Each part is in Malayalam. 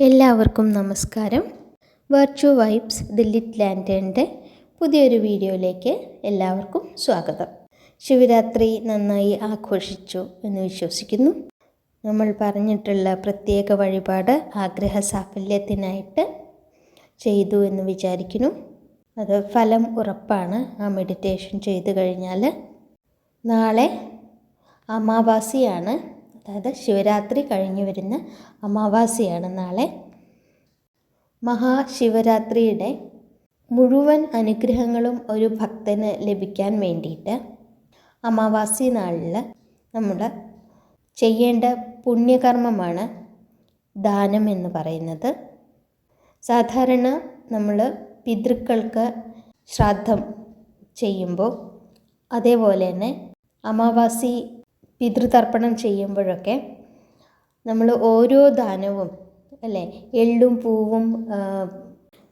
എല്ലാവർക്കും നമസ്കാരം. വെർച്വൽ വൈബ്സ് ദി ലിറ്റ് ലാൻഡേന്റെ പുതിയൊരു വീഡിയോയിലേക്ക് എല്ലാവർക്കും സ്വാഗതം. ശിവരാത്രി നന്നായി ആഘോഷിച്ചു എന്ന് വിശ്വസിക്കുന്നു. നമ്മൾ പറഞ്ഞിട്ടുള്ള പ്രത്യേക വഴിപാട് ആഗ്രഹ സാഫല്യത്തിനായിട്ട് ചെയ്തു എന്ന് വിചാരിക്കുന്നു. അത് ഫലം ഉറപ്പാണ്. ആ മെഡിറ്റേഷൻ ചെയ്തു കഴിഞ്ഞാൽ നാളെ അമാവാസിയാണ്. അതായത് ശിവരാത്രി കഴിഞ്ഞു വരുന്ന അമാവാസിയാണ് നാളെ. മഹാശിവരാത്രിയുടെ മുഴുവൻ അനുഗ്രഹങ്ങളും ഒരു ഭക്തന് ലഭിക്കാൻ വേണ്ടിയിട്ട് അമാവാസി നാളിൽ നമ്മൾ ചെയ്യേണ്ട പുണ്യകർമ്മമാണ് ദാനം എന്ന് പറയുന്നത്. സാധാരണ നമ്മൾ പിതൃക്കൾക്ക് ശ്രാദ്ധം ചെയ്യുമ്പോൾ അതേപോലെ തന്നെ അമാവാസി പിതൃതർപ്പണം ചെയ്യുമ്പോഴൊക്കെ നമ്മൾ ഓരോ ദാനവും അല്ലേ? എള്ളും പൂവും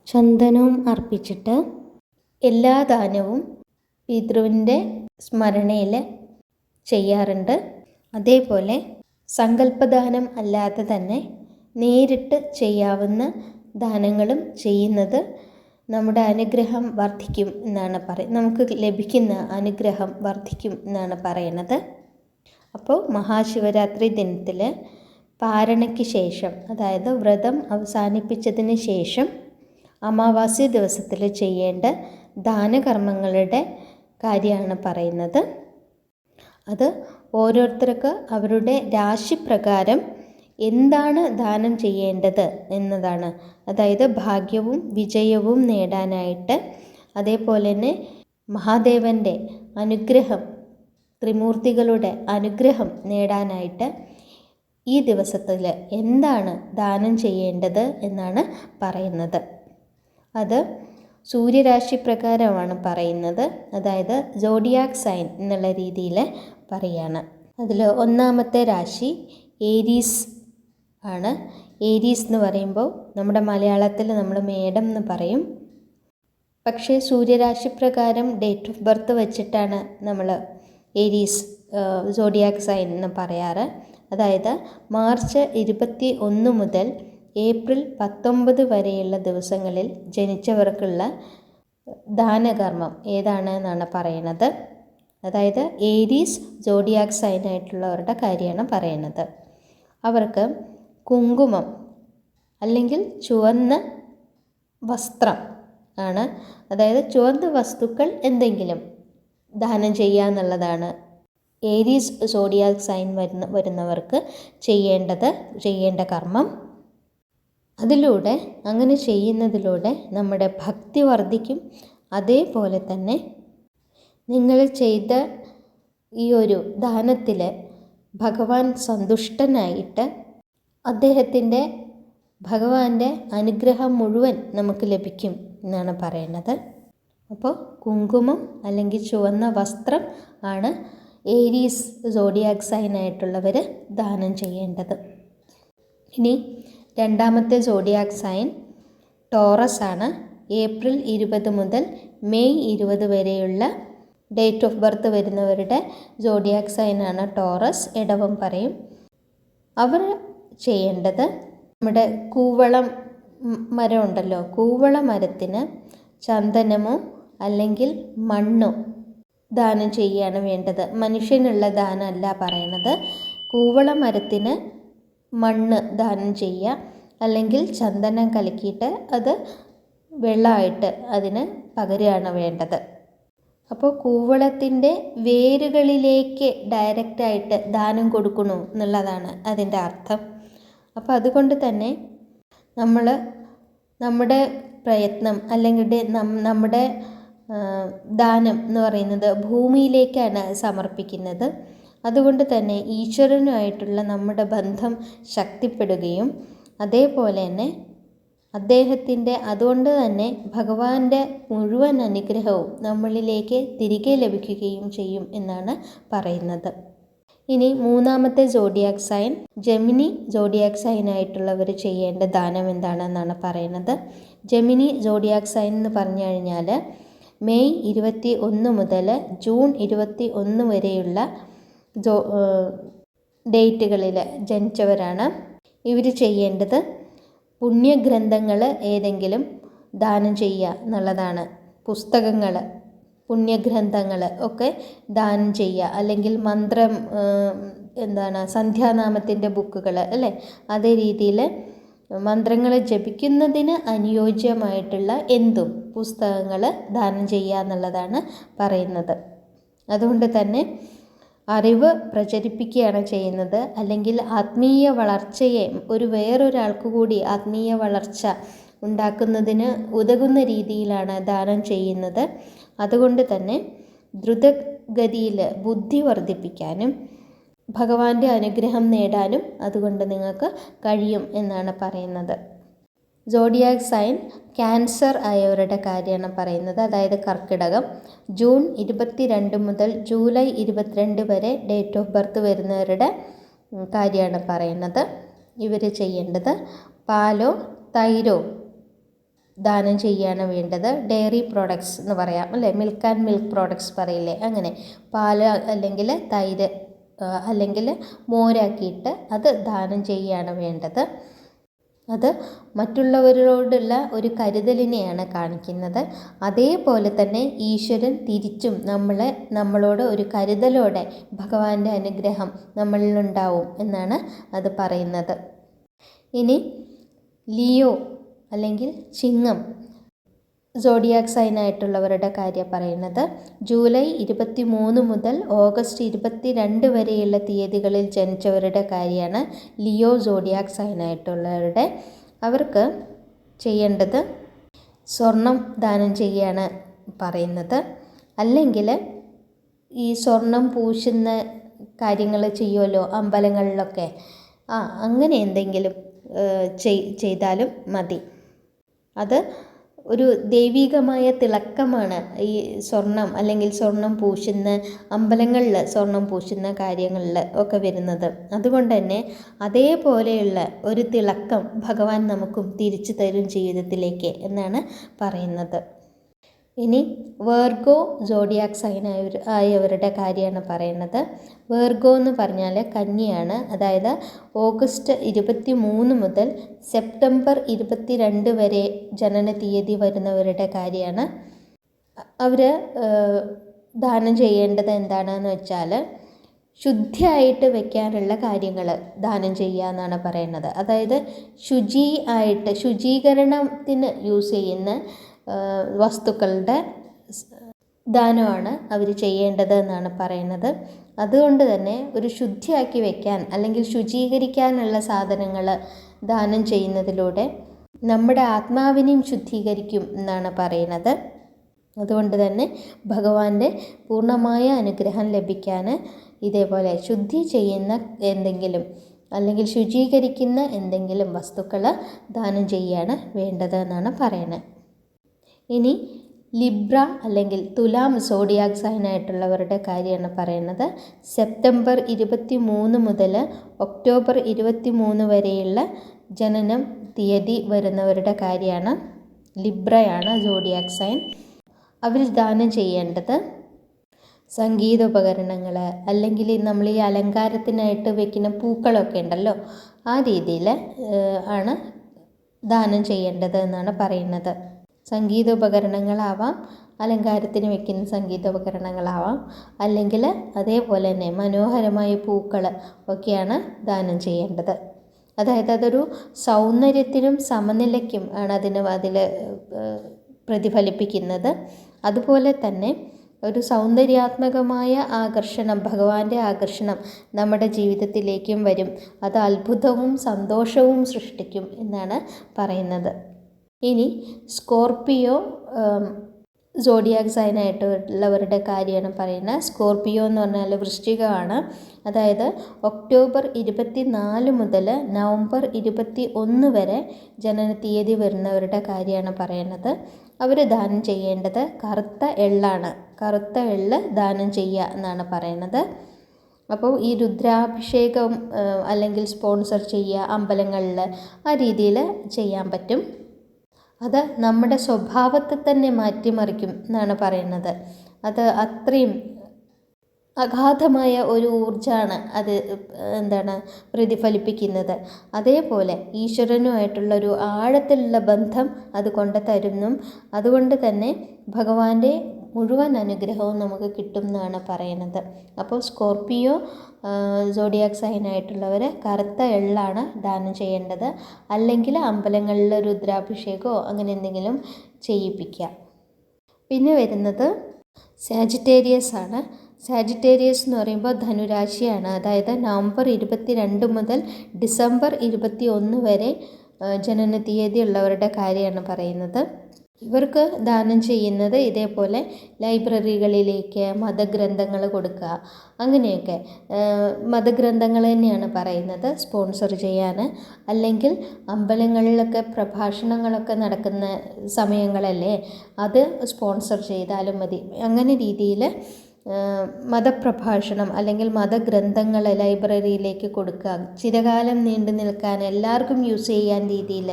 ചന്ദനവും അർപ്പിച്ചിട്ട് എല്ലാ ദാനവും പിതൃവിന്റെ സ്മരണയിൽ ചെയ്യാറുണ്ട്. അതേപോലെ സങ്കല്പദാനം അല്ലാതെ തന്നെ നേരിട്ട് ചെയ്യാവുന്ന ദാനങ്ങളും ചെയ്യുന്നത് നമ്മുടെ അനുഗ്രഹം വർദ്ധിക്കും എന്നാണ് പറയുന്നത് നമുക്ക് ലഭിക്കുന്ന അനുഗ്രഹം വർദ്ധിക്കും എന്നാണ് പറയുന്നത് അപ്പോൾ മഹാശിവരാത്രി ദിനത്തിൽ പാരണയ്ക്ക് ശേഷം അതായത് വ്രതം അവസാനിപ്പിച്ചതിന് ശേഷം അമാവാസി ദിവസത്തിൽ ചെയ്യേണ്ട ദാനകർമ്മങ്ങളുടെ കാര്യമാണ് പറയുന്നത്. അത് ഓരോരുത്തർക്ക് അവരുടെ രാശിപ്രകാരം എന്താണ് ദാനം ചെയ്യേണ്ടത് എന്നതാണ്. അതായത് ഭാഗ്യവും വിജയവും നേടാനായിട്ട് അതേപോലെ തന്നെ മഹാദേവന്റെ അനുഗ്രഹം ത്രിമൂർത്തികളുടെ അനുഗ്രഹം നേടാനായിട്ട് ഈ ദിവസത്തിൽ എന്താണ് ദാനം ചെയ്യേണ്ടത് എന്നാണ് പറയുന്നത്. അത് സൂര്യരാശി പ്രകാരമാണ് പറയുന്നത്. അതായത് ജോഡിയാക് സൈൻ എന്നുള്ള രീതിയിൽ പറയാണ്. അതിൽ ഒന്നാമത്തെ രാശി ഏരീസ് ആണ്. ഏരീസ് എന്ന് പറയുമ്പോൾ നമ്മുടെ മലയാളത്തിൽ നമ്മൾ മേഡം എന്ന് പറയും. പക്ഷേ സൂര്യരാശി പ്രകാരം ഡേറ്റ് ഓഫ് ബർത്ത് വെച്ചിട്ടാണ് നമ്മൾ ഏരീസ് സോഡിയാക് സൈൻ എന്ന് പറയാറ്. അതായത് മാർച്ച് ഇരുപത്തി ഒന്ന് മുതൽ ഏപ്രിൽ പത്തൊമ്പത് വരെയുള്ള ദിവസങ്ങളിൽ ജനിച്ചവർക്കുള്ള ദാനകർമ്മം ഏതാണ് എന്നാണ് പറയണത് അതായത് ഏരീസ് ജോഡിയാക് സൈൻ ആയിട്ടുള്ളവരുടെ കാര്യമാണ് പറയണത് അവർക്ക് കുങ്കുമം അല്ലെങ്കിൽ ചുവന്ന വസ്ത്രം ആണ്. അതായത് ചുവന്ന വസ്തുക്കൾ എന്തെങ്കിലും ദാനം ചെയ്യുക എന്നുള്ളതാണ്. ഏരീസ് സോഡിയാക് സൈൻ വരുന്ന വരുന്നവർക്ക് ചെയ്യേണ്ടത് ചെയ്യേണ്ട കർമ്മം. അതിലൂടെ അങ്ങനെ ചെയ്യുന്നതിലൂടെ നമ്മുടെ ഭക്തി വർദ്ധിക്കും. അതേപോലെ തന്നെ നിങ്ങൾ ചെയ്ത ഈ ഒരു ദാനത്തിൽ ഭഗവാൻ സന്തുഷ്ടനായിട്ട് അദ്ദേഹത്തിന്റെ ഭഗവാന്റെ അനുഗ്രഹം മുഴുവൻ നമുക്ക് ലഭിക്കും എന്നാണ് പറയുന്നത് അപ്പോൾ കുങ്കുമം അല്ലെങ്കിൽ ചുവന്ന വസ്ത്രം ആണ് ഏരീസ് സോഡിയാക് സൈൻ ആയിട്ടുള്ളവർ ദാനം ചെയ്യേണ്ടത്. ഇനി രണ്ടാമത്തെ സോഡിയാക് സൈൻ ടോറസ് ആണ്. ഏപ്രിൽ ഇരുപത് മുതൽ മെയ് ഇരുപത് വരെയുള്ള ഡേറ്റ് ഓഫ് ബർത്ത് വരുന്നവരുടെ സോഡിയാക് സൈനാണ് ടോറസ് ഇടവം പറയും. അവർ ചെയ്യേണ്ടത് നമ്മുടെ കൂവളം മരം ഉണ്ടല്ലോ കൂവള മരത്തിന് ചന്ദനമോ അല്ലെങ്കിൽ മണ്ണോ? ദാനം ചെയ്യുകയാണ് വേണ്ടത്. മനുഷ്യനുള്ള ദാനമല്ല പറയണത്. കൂവള മരത്തിന് മണ്ണ് ദാനം ചെയ്യുക. അല്ലെങ്കിൽ ചന്ദനം കലക്കിയിട്ട് അത് വെള്ളമായിട്ട് അതിന് പകരുകയാണ് വേണ്ടത്. അപ്പോൾ കൂവളത്തിന്റെ വേരുകളിലേക്ക് ഡയറക്റ്റായിട്ട് ദാനം കൊടുക്കണു എന്നുള്ളതാണ് അതിന്റെ അർത്ഥം. അപ്പോൾ അതുകൊണ്ട് തന്നെ നമ്മൾ നമ്മുടെ പ്രയത്നം അല്ലെങ്കിൽ നമ്മുടെ ദാനം എന്ന് പറയുന്നത് ഭൂമിയിലേക്കാണ് സമർപ്പിക്കുന്നത്. അതുകൊണ്ട് തന്നെ ഈശ്വരനുമായിട്ടുള്ള നമ്മുടെ ബന്ധം ശക്തിപ്പെടുകയും അതേപോലെ തന്നെ അദ്ദേഹത്തിന്റെ അതുകൊണ്ട് തന്നെ ഭഗവാന്റെ മുഴുവൻ അനുഗ്രഹവും നമ്മളിലേക്ക് തിരികെ ലഭിക്കുകയും ചെയ്യും എന്നാണ് പറയുന്നത്. ഇനി മൂന്നാമത്തെ zodiac sign Gemini zodiac sign ആയിട്ടുള്ളവർ ചെയ്യേണ്ട ദാനം എന്താണെന്നാണ് പറയുന്നത്. ജെമിനി ജോഡിയാക് സൈൻ എന്ന് പറഞ്ഞു കഴിഞ്ഞാൽ മെയ് ഇരുപത്തി ഒന്ന് മുതൽ ജൂൺ ഇരുപത്തി ഒന്ന് വരെയുള്ള ജോ ഡേറ്റുകളിൽ ജനിച്ചവരാണ് ഇവർ ചെയ്യേണ്ടത് പുണ്യഗ്രന്ഥങ്ങൾ ഏതെങ്കിലും ദാനം ചെയ്യുക എന്നുള്ളതാണ്. പുസ്തകങ്ങൾ പുണ്യഗ്രന്ഥങ്ങൾ ഒക്കെ ദാനം ചെയ്യുക. അല്ലെങ്കിൽ മന്ത്രം എന്താണ് സന്ധ്യാനാമത്തിന്റെ ബുക്കുകൾ അല്ലേ? അതേ രീതിയിൽ മന്ത്രങ്ങൾ ജപിക്കുന്നതിന് അനുയോജ്യമായിട്ടുള്ള എന്തും പുസ്തകങ്ങൾ ദാനം ചെയ്യുക എന്നുള്ളതാണ് പറയുന്നത്. അതുകൊണ്ട് തന്നെ അറിവ് പ്രചരിപ്പിക്കുകയാണ് ചെയ്യുന്നത്. അല്ലെങ്കിൽ ആത്മീയ വളർച്ചയെ ഒരു വേറൊരാൾക്ക് കൂടി ആത്മീയ വളർച്ച ഉണ്ടാക്കുന്നതിന് ഉതകുന്ന രീതിയിലാണ് ദാനം ചെയ്യുന്നത്. അതുകൊണ്ട് തന്നെ ദ്രുതഗതിയിൽ ബുദ്ധി വർദ്ധിപ്പിക്കാനും ഭഗവാന്റെ അനുഗ്രഹം നേടാനും അതുകൊണ്ട് നിങ്ങൾക്ക് കഴിയും എന്നാണ് പറയുന്നത്. ജോഡിയാക് സൈൻ ക്യാൻസർ ആയവരുടെ കാര്യമാണ് പറയുന്നത്. അതായത് കർക്കിടകം. ജൂൺ ഇരുപത്തി രണ്ട് മുതൽ ജൂലൈ ഇരുപത്തിരണ്ട് വരെ ഡേറ്റ് ഓഫ് ബർത്ത് വരുന്നവരുടെ കാര്യമാണ് പറയുന്നത്. ഇവർ ചെയ്യേണ്ടത് പാലോ തൈരോ ദാനം ചെയ്യാണ് വേണ്ടത്. ഡയറി പ്രോഡക്ട്സ് എന്ന് പറയാം അല്ലേ? മിൽക്ക് ആൻഡ് മിൽക്ക് പ്രോഡക്ട്സ് പറയില്ലേ? അങ്ങനെ. പാൽ അല്ലെങ്കിൽ തൈര്. അല്ലെങ്കിൽ മോരാക്കിയിട്ട് അത് ദാനം ചെയ്യുകയാണ് വേണ്ടത്. അത് മറ്റുള്ളവരോടുള്ള ഒരു കരുതലിനെയാണ് കാണിക്കുന്നത്. അതേപോലെ തന്നെ ഈശ്വരൻ തിരിച്ചും നമ്മളെ നമ്മളോട് ഒരു കരുതലോടെ ഭഗവാന്റെ അനുഗ്രഹം നമ്മളിലുണ്ടാവും എന്നാണ് അത് പറയുന്നത്. ഇനി ലിയോ അല്ലെങ്കിൽ ചിങ്ങം സോഡിയാക് സൈൻ ആയിട്ടുള്ളവരുടെ കാര്യം പറയുന്നത് ജൂലൈ ഇരുപത്തി മൂന്ന് മുതൽ ഓഗസ്റ്റ് ഇരുപത്തി രണ്ട് വരെയുള്ള തീയതികളിൽ ജനിച്ചവരുടെ കാര്യമാണ് ലിയോ സോഡിയാക് സൈൻ ആയിട്ടുള്ളവരുടെ. അവർക്ക് ചെയ്യേണ്ടത് സ്വർണം ദാനം ചെയ്യുകയാണ് പറയുന്നത്. അല്ലെങ്കിൽ ഈ സ്വർണം പൂശുന്ന കാര്യങ്ങൾ ചെയ്യുമല്ലോ അമ്പലങ്ങളിലൊക്കെ. ആ അങ്ങനെ എന്തെങ്കിലും ചെയ്താലും മതി. അത് ഒരു ദൈവികമായ തിളക്കമാണ് ഈ സ്വർണം അല്ലെങ്കിൽ സ്വർണം പൂശുന്ന അമ്പലങ്ങളിൽ സ്വർണം പൂശുന്ന കാര്യങ്ങളിൽ ഒക്കെ വരുന്നത്. അതുകൊണ്ട് തന്നെ അതേപോലെയുള്ള ഒരു തിളക്കം ഭഗവാൻ നമുക്കും തിരിച്ചു തരും ജീവിതത്തിലേക്ക് എന്നാണ് പറയുന്നത്. ഇനി വേർഗോ സോഡിയാക് സൈൻ ആയവർ ആയവരുടെ കാര്യമാണ് പറയുന്നത് വേർഗോ എന്ന് പറഞ്ഞാൽ കന്നിയാണ് അതായത് ഓഗസ്റ്റ് ഇരുപത്തി മൂന്ന് മുതൽ സെപ്റ്റംബർ ഇരുപത്തി രണ്ട് വരെ ജനന തീയതി വരുന്നവരുടെ കാര്യമാണ്. അവർ ദാനം ചെയ്യേണ്ടത് എന്താണെന്ന് വെച്ചാൽ ശുദ്ധിയായിട്ട് വെക്കാനുള്ള കാര്യങ്ങൾ ദാനം ചെയ്യുക എന്നാണ് പറയുന്നത് അതായത് ശുചി ആയിട്ട് ശുചീകരണത്തിന് യൂസ് ചെയ്യുന്ന വസ്തുക്കളുടെ ദാനമാണ് അവർ ചെയ്യേണ്ടത് എന്നാണ് പറയുന്നത്. അതുകൊണ്ട് തന്നെ ഒരു ശുദ്ധിയാക്കി വയ്ക്കാൻ അല്ലെങ്കിൽ ശുചീകരിക്കാനുള്ള സാധനങ്ങൾ ദാനം ചെയ്യുന്നതിലൂടെ നമ്മുടെ ആത്മാവിനെയും ശുദ്ധീകരിക്കും എന്നാണ് പറയുന്നത്. അതുകൊണ്ട് തന്നെ ഭഗവാന്റെ പൂർണമായ അനുഗ്രഹം ലഭിക്കാൻ ഇതേപോലെ ശുദ്ധി ചെയ്യുന്ന എന്തെങ്കിലും അല്ലെങ്കിൽ ശുചീകരിക്കുന്ന എന്തെങ്കിലും വസ്തുക്കൾ ദാനം ചെയ്യുകയാണ് വേണ്ടത് എന്നാണ് പറയുന്നത്. ഇനി ലിബ്ര അല്ലെങ്കിൽ തുലാം സോഡിയാക് സൈൻ ആയിട്ടുള്ളവരുടെ കാര്യമാണ് പറയുന്നത്. സെപ്റ്റംബർ ഇരുപത്തി മൂന്ന് മുതൽ ഒക്ടോബർ ഇരുപത്തി മൂന്ന് വരെയുള്ള ജനനം തീയതി വരുന്നവരുടെ കാര്യമാണ്. ലിബ്രയാണ് സോഡിയാക് സൈൻ. അവർ ദാനം ചെയ്യേണ്ടത് സംഗീതോപകരണങ്ങൾ അല്ലെങ്കിൽ നമ്മൾ ഈ അലങ്കാരത്തിനായിട്ട് വെക്കുന്ന പൂക്കളൊക്കെ ഉണ്ടല്ലോ ആ രീതിയിൽ ആണ് ദാനം ചെയ്യേണ്ടത് എന്നാണ് പറയുന്നത്. സംഗീതോപകരണങ്ങളാവാം അലങ്കാരത്തിന് വെക്കുന്ന സംഗീതോപകരണങ്ങളാവാം അല്ലെങ്കിൽ അതേപോലെ തന്നെ മനോഹരമായ പൂക്കൾ ഒക്കെയാണ് ദാനം ചെയ്യേണ്ടത്. അതായത് അതൊരു സൗന്ദര്യത്തിനും സമനിലയ്ക്കും ആണ് അതിന് അതിൽ പ്രതിഫലിപ്പിക്കുന്നത്. അതുപോലെ തന്നെ ഒരു സൗന്ദര്യാത്മകമായ ആകർഷണം ഭഗവാന്റെ ആകർഷണം നമ്മുടെ ജീവിതത്തിലേക്കും വരും. അത് അത്ഭുതവും സന്തോഷവും സൃഷ്ടിക്കും എന്നാണ് പറയുന്നത്. ഇനി സ്കോർപ്പിയോ സോഡിയാക് സൈനായിട്ടുള്ളവരുടെ കാര്യമാണ് പറയുന്നത്. സ്കോർപിയോ എന്ന് പറഞ്ഞാൽ വൃശ്ചികമാണ്. അതായത് ഒക്ടോബർ ഇരുപത്തി നാല് മുതൽ നവംബർ ഇരുപത്തി ഒന്ന് വരെ ജനന തീയതി വരുന്നവരുടെ കാര്യമാണ് പറയുന്നത്. അവർ ദാനം ചെയ്യേണ്ടത് കറുത്ത എള്ളാണ്. കറുത്ത എള്ള് ദാനം ചെയ്യുക എന്നാണ് പറയുന്നത്. അപ്പോൾ ഈ രുദ്രാഭിഷേകം അല്ലെങ്കിൽ സ്പോൺസർ ചെയ്യുക അമ്പലങ്ങളിൽ ആ രീതിയിൽ ചെയ്യാൻ പറ്റും. അത് നമ്മുടെ സ്വഭാവത്തെ തന്നെ മാറ്റിമറിക്കും എന്നാണ് പറയുന്നത്. അത് അത്രയും അഗാധമായ ഒരു ഊർജമാണ് അത് എന്താണ് പ്രതിഫലിപ്പിക്കുന്നത്. അതേപോലെ ഈശ്വരനുമായിട്ടുള്ള ഒരു ആഴത്തിലുള്ള ബന്ധം അത് കൊണ്ട് തരുന്നും അതുകൊണ്ട് തന്നെ ഭഗവാന്റെ മുഴുവൻ അനുഗ്രഹവും നമുക്ക് കിട്ടും എന്നാണ് പറയുന്നത്. അപ്പോൾ സ്കോർപ്പിയോ സോഡിയാക് സൈനായിട്ടുള്ളവർ കറുത്ത എള്ളാണ് ദാനം ചെയ്യേണ്ടത്. അല്ലെങ്കിൽ അമ്പലങ്ങളിൽ രുദ്രാഭിഷേകമോ അങ്ങനെ എന്തെങ്കിലും ചെയ്യിപ്പിക്കുക. പിന്നെ വരുന്നത് സാജിറ്റേരിയസ് ആണ്. സാജിറ്റേരിയസ് എന്ന് പറയുമ്പോൾ ധനുരാശിയാണ്. അതായത് നവംബർ ഇരുപത്തി രണ്ട് മുതൽ ഡിസംബർ ഇരുപത്തി ഒന്ന് വരെ ജനന തീയതി ഉള്ളവരുടെ കാര്യമാണ് പറയുന്നത്. ഇവർക്ക് ദാനം ചെയ്യുന്നത് ഇതേപോലെ ലൈബ്രറികളിലേക്ക് മതഗ്രന്ഥങ്ങൾ കൊടുക്കുക അങ്ങനെയൊക്കെ. മതഗ്രന്ഥങ്ങൾ തന്നെയാണ് പറയുന്നത് സ്പോൺസർ ചെയ്യാൻ. അല്ലെങ്കിൽ അമ്പലങ്ങളിലൊക്കെ പ്രഭാഷണങ്ങളൊക്കെ നടക്കുന്ന സമയങ്ങളല്ലേ അത് സ്പോൺസർ ചെയ്താലും മതി. അങ്ങനെ രീതിയിൽ മതപ്രഭാഷണം അല്ലെങ്കിൽ മതഗ്രന്ഥങ്ങൾ ലൈബ്രറിയിലേക്ക് കൊടുക്കുക. ചിരകാലം നീണ്ടു നിൽക്കാൻ എല്ലാവർക്കും യൂസ് ചെയ്യാൻ രീതിയിൽ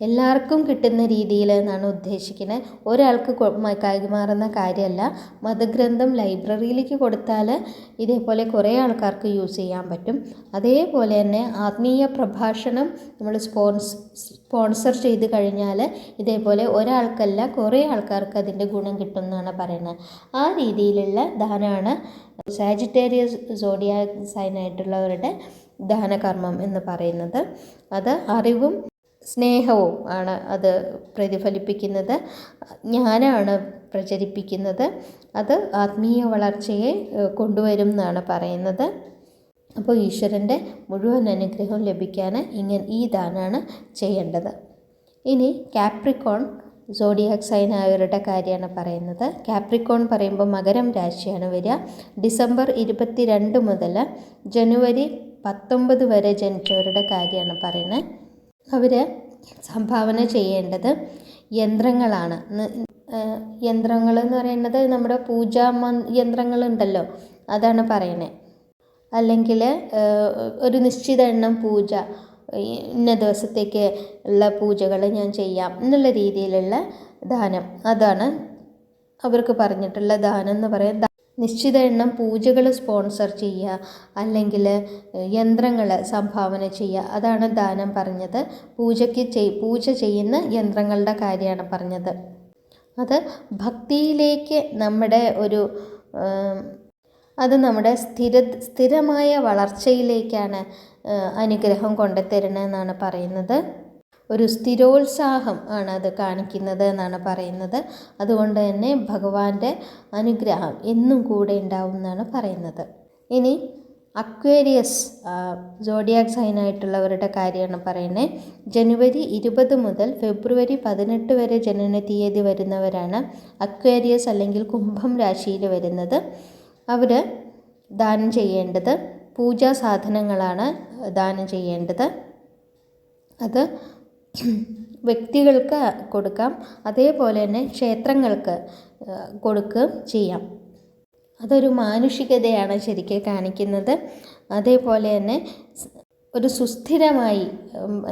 എല്ലാവർക്കും കിട്ടുന്ന രീതിയിൽ എന്നാണ് ഉദ്ദേശിക്കുന്നത്. ഒരാൾക്ക് കൈമാറുന്ന കാര്യമല്ല. മതഗ്രന്ഥം ലൈബ്രറിയിലേക്ക് കൊടുത്താൽ ഇതേപോലെ കുറേ ആൾക്കാർക്ക് യൂസ് ചെയ്യാൻ പറ്റും. അതേപോലെ തന്നെ ആത്മീയ പ്രഭാഷണം നമ്മൾ സ്പോൺസ് സ്പോൺസർ ചെയ്ത് കഴിഞ്ഞാൽ ഇതേപോലെ ഒരാൾക്കല്ല കുറേ ആൾക്കാർക്ക് അതിന്റെ ഗുണം കിട്ടും എന്നാണ് പറയുന്നത്. ആ രീതിയിലുള്ള ദാനമാണ് സാജിറ്റേറിയസ് സോഡിയ സൈനായിട്ടുള്ളവരുടെ ദാനകർമ്മം എന്ന് പറയുന്നത്. അത് അറിവും സ്നേഹവും ആണ് അത് പ്രതിഫലിപ്പിക്കുന്നത്. ജ്ഞാനമാണ് പ്രചരിപ്പിക്കുന്നത്. അത് ആത്മീയ വളർച്ചയെ കൊണ്ടുവരും എന്നാണ് പറയുന്നത്. അപ്പോൾ ഈശ്വരന്റെ മുഴുവൻ അനുഗ്രഹം ലഭിക്കാൻ ഇങ്ങനെ ഈ ദാനാണ് ചെയ്യേണ്ടത്. ഇനി കാപ്രിക്കോൺ സോഡിയാക് സൈൻ ആയവരുടെ കാര്യമാണ് പറയുന്നത്. കാപ്രിക്കോൺ പറയുമ്പോൾ മകരം രാശിയാണ് വരിക. ഡിസംബർ ഇരുപത്തി രണ്ട് മുതൽ ജനുവരി പത്തൊമ്പത് വരെ ജനിച്ചവരുടെ കാര്യമാണ് പറയുന്നത്. അവർ സംഭാവന ചെയ്യേണ്ടത് യന്ത്രങ്ങളാണ്. യന്ത്രങ്ങൾ എന്ന് പറയുന്നത് നമ്മുടെ പൂജാ യന്ത്രങ്ങളുണ്ടല്ലോ. അതാണ് പറയണേ. അല്ലെങ്കിൽ ഒരു നിശ്ചിത എണ്ണം പൂജ ഇന്ന ദിവസത്തേക്ക് ഉള്ള പൂജകൾ ഞാൻ ചെയ്യാം എന്നുള്ള രീതിയിലുള്ള ദാനം. അതാണ് അവർക്ക് പറഞ്ഞിട്ടുള്ള ദാനം എന്ന് പറയാൻ നിശ്ചിത എണ്ണം പൂജകൾ സ്പോൺസർ ചെയ്യുക അല്ലെങ്കിൽ യന്ത്രങ്ങൾ സംഭാവന ചെയ്യുക. അതാണ് ദാനം പറഞ്ഞത്. പൂജയ്ക്ക് ചെയ് പൂജ ചെയ്യുന്ന യന്ത്രങ്ങളുടെ കാര്യമാണ് പറഞ്ഞത്. അത് ഭക്തിയിലേക്ക് നമ്മുടെ ഒരു അത് നമ്മുടെ സ്ഥിര സ്ഥിരമായ വളർച്ചയിലേക്കാണ് അനുഗ്രഹം കൊണ്ടുത്തരണമെന്നാണ് പറയുന്നത്. ഒരു സ്ഥിരോത്സാഹം ആണ് അത് കാണിക്കുന്നത് എന്നാണ് പറയുന്നത്. അതുകൊണ്ട് തന്നെ ഭഗവാന്റെ അനുഗ്രഹം എന്നും കൂടെ ഉണ്ടാവും എന്നാണ് പറയുന്നത്. ഇനി അക്വേരിയസ് സോഡിയാക് സൈനായിട്ടുള്ളവരുടെ കാര്യമാണ് പറയുന്നത്. ജനുവരി ഇരുപത് മുതൽ ഫെബ്രുവരി പതിനെട്ട് വരെ ജനന തീയതി വരുന്നവരാണ് അക്വേരിയസ് അല്ലെങ്കിൽ കുംഭം രാശിയിൽ വരുന്നത്. അവർ ദാനം ചെയ്യേണ്ടത് പൂജാ സാധനങ്ങളാണ് ദാനം ചെയ്യേണ്ടത്. അത് വ്യക്തികൾക്ക് കൊടുക്കാം. അതേപോലെ തന്നെ ക്ഷേത്രങ്ങൾക്ക് കൊടുക്കുകയും ചെയ്യാം. അതൊരു മാനുഷികതയാണ് ശരിക്കും കാണിക്കുന്നത്. അതേപോലെ തന്നെ ഒരു സുസ്ഥിരമായി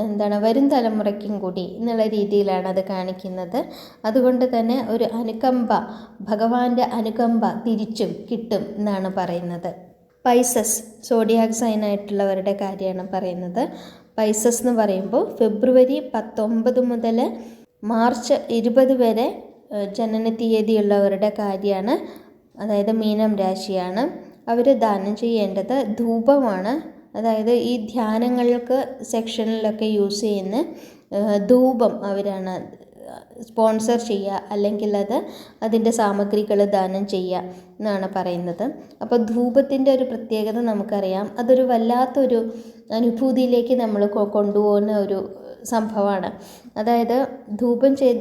എന്താണ് വരും തലമുറയ്ക്കും കൂടി എന്നുള്ള രീതിയിലാണ് അത് കാണിക്കുന്നത്. അതുകൊണ്ട് തന്നെ ഒരു അനുകമ്പ ഭഗവാന്റെ അനുകമ്പ തിരിച്ചും കിട്ടും എന്നാണ് പറയുന്നത്. പൈസസ് സോഡിയാക് സൈനായിട്ടുള്ളവരുടെ കാര്യമാണ് പറയുന്നത്. പൈസസ് എന്ന് പറയുമ്പോൾ ഫെബ്രുവരി പത്തൊമ്പത് മുതൽ മാർച്ച് ഇരുപത് വരെ ജനന തീയതിയുള്ളവരുടെ കാര്യമാണ്. അതായത് മീനം രാശിയാണ്. അവർ ദാനം ചെയ്യേണ്ടത് ധൂപമാണ്. അതായത് ഈ ധ്യാനങ്ങൾക്ക് സെക്ഷനിലൊക്കെ യൂസ് ചെയ്യുന്ന ധൂപം അവരാണ്. സ്പോൺസർ ചെയ്യുക അല്ലെങ്കിൽ അത് അതിന്റെ സാമഗ്രികൾ ദാനം ചെയ്യുക എന്നാണ് പറയുന്നത്. അപ്പോൾ ധൂപത്തിന്റെ ഒരു പ്രത്യേകത നമുക്കറിയാം. അതൊരു വല്ലാത്തൊരു അനുഭൂതിയിലേക്ക് നമ്മൾ കൊണ്ടുപോകുന്ന ഒരു സംഭവമാണ്. അതായത് ധൂപം ചെയ്ത്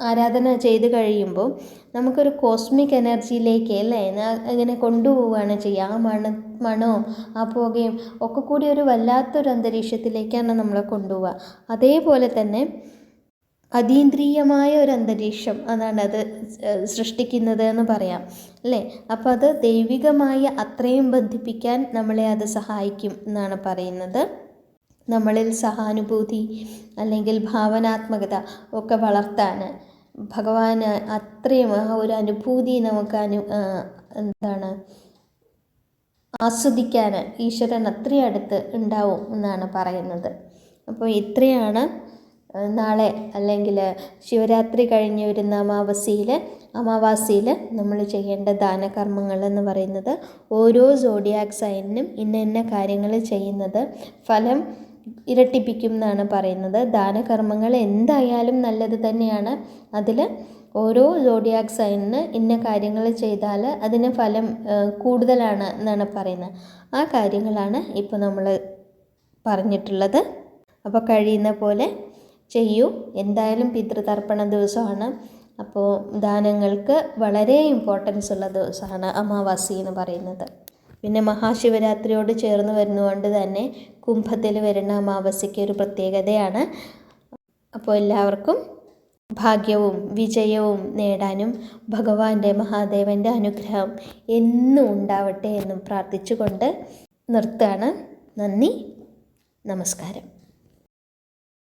ആരാധന ചെയ്ത് കഴിയുമ്പോൾ നമുക്കൊരു കോസ്മിക് എനർജിയിലേക്ക് അല്ലേ അങ്ങനെ കൊണ്ടുപോവുകയാണ് ചെയ്യുക. ആ മണ മണവും ആ പുകയും ഒക്കെ കൂടി ഒരു വല്ലാത്തൊരു അന്തരീക്ഷത്തിലേക്കാണ് നമ്മളെ കൊണ്ടുപോവുക. അതേപോലെ തന്നെ അതീന്ദ്രിയമായ ഒരു അന്തരീക്ഷം അതാണ് അത് സൃഷ്ടിക്കുന്നത് എന്ന് പറയാം അല്ലേ? അപ്പോൾ അത് ദൈവികമായ അത്രയും ബന്ധിപ്പിക്കാൻ നമ്മളെ അത് സഹായിക്കും എന്നാണ് പറയുന്നത്. നമ്മളിൽ സഹാനുഭൂതി അല്ലെങ്കിൽ ഭാവനാത്മകത ഒക്കെ വളർത്താൻ ഭഗവാൻ അത്രയും ആ ഒരു അനുഭൂതി നമുക്ക് അനു എന്താണ് ആസ്വദിക്കാൻ ഈശ്വരൻ അത്രയും അടുത്ത് ഉണ്ടാവും എന്നാണ് പറയുന്നത്. അപ്പോൾ ഇത്രയാണ് നാളെ അല്ലെങ്കിൽ ശിവരാത്രി കഴിഞ്ഞ് വരുന്ന അമാവാസിയിൽ അമാവാസിയിൽ നമ്മൾ ചെയ്യേണ്ട ദാനകർമ്മങ്ങൾ എന്ന് പറയുന്നത് ഓരോ സോഡിയാക് സൈനിനും ഇന്ന ഇന്ന കാര്യങ്ങൾ ചെയ്യുന്നത് ഫലം ഇരട്ടിപ്പിക്കും എന്നാണ് പറയുന്നത്. ദാനകർമ്മങ്ങൾ എന്തായാലും നല്ലത് തന്നെയാണ്. അതിൽ ഓരോ സോഡിയാക് സൈനിന് ഇന്ന കാര്യങ്ങൾ ചെയ്താൽ അതിന് ഫലം കൂടുതലാണ് എന്നാണ് പറയുന്നത്. ആ കാര്യങ്ങളാണ് ഇപ്പോൾ നമ്മൾ പറഞ്ഞിട്ടുള്ളത്. അപ്പോൾ കഴിയുന്ന പോലെ ചെയ്യൂ. എന്തായാലും പിതൃതർപ്പണ ദിവസമാണ്. അപ്പോൾ ദാനങ്ങൾക്ക് വളരെ ഇമ്പോർട്ടൻസ് ഉള്ള ദിവസമാണ് അമാവാസി എന്ന് പറയുന്നത്. പിന്നെ മഹാശിവരാത്രിയോട് ചേർന്ന് വരുന്നതുകൊണ്ട് തന്നെ കുംഭത്തിൽ വരുന്ന അമാവാസിക്ക് ഒരു പ്രത്യേകതയാണ്. അപ്പോൾ എല്ലാവർക്കും ഭാഗ്യവും വിജയവും നേടാനും ഭഗവാന്റെ മഹാദേവന്റെ അനുഗ്രഹം എന്നും ഉണ്ടാവട്ടെ എന്നും പ്രാർത്ഥിച്ചുകൊണ്ട് നിർത്തുകയാണ്. നന്ദി. നമസ്കാരം.